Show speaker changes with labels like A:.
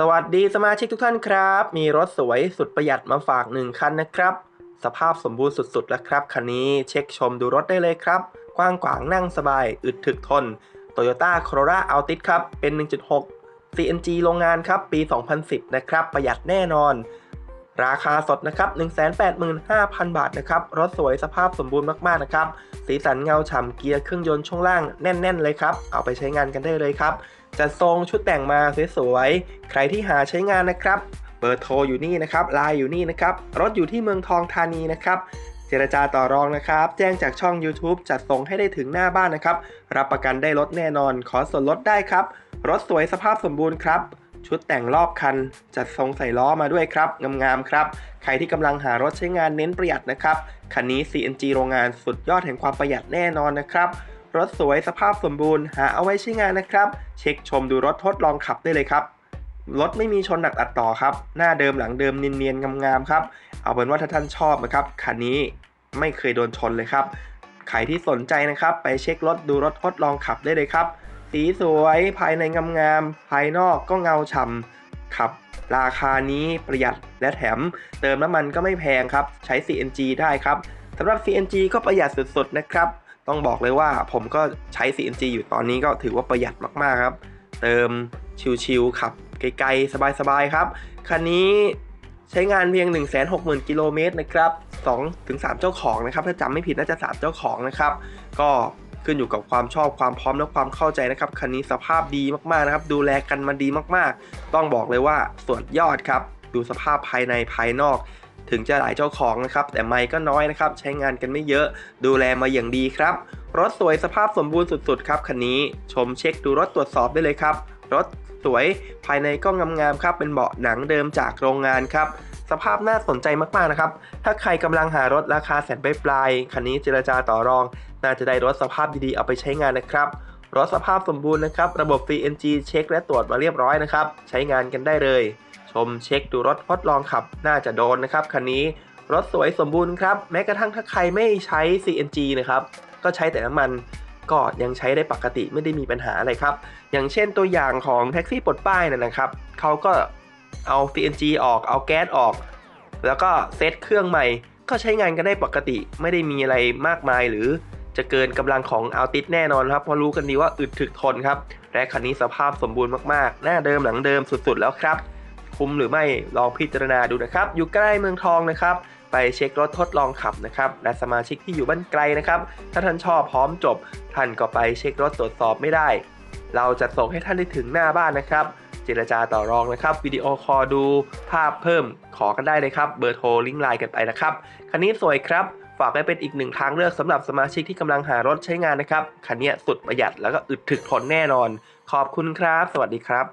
A: สวัสดีสมาชิกทุกท่านครับ มีรถสวยสุดประหยัดมาฝากหนึ่งคันนะครับ สภาพสมบูรณ์สุดๆแล้วครับ คันนี้เช็คชมดูรถได้เลยครับ กว้างกวางนั่งสบาย อึดถึกทน Toyota Corolla Altis ครับ เป็น 1.6 CNG โรงงานครับ ปี 2010 นะครับ ประหยัดแน่นอน ราคาสดนะครับ 185,000 บาทนะครับ รถสวยสภาพสมบูรณ์มากๆนะครับ สีสันเงาฉ่ำเกียร์เครื่องยนต์ช่วงล่างแน่น ๆ เลยครับ เอาไปใช้งานกันได้เลยครับ จัดทรงชุดแต่งมาสวยๆ ใครที่หาใช้งานนะครับ เบอร์โทรอยู่นี่นะครับ ไลน์อยู่นี่นะครับ รถอยู่ที่เมืองทองธานีนะครับเจรจาต่อรองนะครับ แจ้งจากช่อง YouTube จัดส่งให้ได้ถึงหน้าบ้านนะครับ รับประกันได้รถแน่นอน ขอส่วนลดได้ครับ รถสวยสภาพสมบูรณ์ครับ ชุดแต่งรอบคัน จัดทรงใส่ล้อมาด้วยครับงามๆครับ ใครที่กำลังหารถใช้งานเน้นประหยัดนะครับคันนี้ CNG โรงงานสุดยอดแห่งความประหยัดแน่นอนนะครับรถสวยสภาพสมบูรณ์หาเอาไว้ใช้งานนะครับ เช็คชมดูรถทดลองขับได้เลยครับรถไม่มีชนหนักอัดต่อครับ หน้าเดิมหลังเดิมเนียนๆงามๆครับ เอาเป็นว่าถ้าท่านชอบนะครับคันนี้ไม่เคยโดนชนเลยครับใครที่สนใจนะครับ ไปเช็ครถดูรถทดลองขับได้เลยครับ สีสวยภายในงามๆภายนอกก็เงาฉ่ำขับ ราคานี้ประหยัดและแถม เติมน้ำมันก็ไม่แพงครับ ใช้ CNG ได้ครับสำหรับ CNG ก็ประหยัดสุดๆนะครับ ต้องบอกเลยว่าผมก็ใช้ CNG อยู่ตอนนี้ก็ถือว่าประหยัดมากๆครับ เติมชิวๆขับไกลๆสบายๆครับคันนี้ใช้งานเพียง 160,000 กิโลเมตรนะครับ2-3 เจ้าของนะครับ ถ้าจำไม่ผิดน่าจะ 3 เจ้าของนะครับ ก็ ขึ้นอยู่กับความชอบความพร้อมและความเข้าใจนะครับคันนี้สภาพดีมากๆนะครับ ดูแลกันมาดีมากๆ ต้องบอกเลยว่าสุดยอดครับ ดูสภาพภายในภายนอก ถึงจะหลายเจ้าของนะครับ แต่ไม่ก็น้อยนะครับ ใช้งานกันไม่เยอะ ดูแลมาอย่างดีครับ รถสวยสภาพสมบูรณ์สุดๆครับคันนี้ชมเช็คดูรถตรวจสอบได้เลยครับ รถสวยภายในก็งามๆครับ เป็นเบาะหนังเดิมจากโรงงานครับสภาพน่าสนใจมากๆนะครับ ถ้าใครกำลังหารถราคาแสนปลายๆคันนี้เจรจาต่อรอง น่าจะได้รถสภาพดีๆเอาไปใช้งานนะครับรถสภาพสมบูรณ์นะครับ ระบบ CNG เช็คและตรวจมาเรียบร้อยนะครับ ใช้งานกันได้เลย ชมเช็คดูรถทดลองขับ น่าจะโดนนะครับคันนี้รถสวยสมบูรณ์ครับ แม้กระทั่งถ้าใครไม่ใช้ CNG นะครับ ก็ใช้แต่น้ำมันก็ยังใช้ได้ปกติไม่ได้มีปัญหาอะไรครับ อย่างเช่นตัวอย่างของแท็กซี่ปลดป้ายเนนะครับ เขาก็เอา CNG ออก เอาแก๊สออก แล้วก็เซตเครื่องใหม่ ก็ใช้งานกันได้ปกติ ไม่ได้มีอะไรมากมายหรือ จะเกินกำลังของอัลติสแน่นอนครับเพราะรู้กันดีว่าอึดถึกทนครับ และคันนี้สภาพสมบูรณ์มากๆ หน้าเดิมหลังเดิมสุดๆแล้วครับคุ้มหรือไม่ลองพิจารณาดูนะครับ อยู่ใกล้เมืองทองนะครับ ไปเช็ครถทดลองขับนะครับ และสมาชิกที่อยู่บ้านไกลนะครับ ถ้าท่านชอบพร้อมจบ ท่านก็ไปเช็ครถตรวจสอบไม่ได้ เราจะส่งให้ท่านได้ถึงหน้าบ้านนะครับ เจรจาต่อรองนะครับ วิดีโอคอลดูภาพเพิ่มขอกันได้เลยครับ เบอร์โทรลิงก์ไลน์กันไปนะครับ คันนี้สวยครับ ฝากไว้เป็นอีกหนึ่งทางเลือกสำหรับสมาชิกที่กำลังหารถใช้งานนะครับ คันนี้สุดประหยัดแล้วก็อึดถึกทนแน่นอน ขอบคุณครับ สวัสดีครับ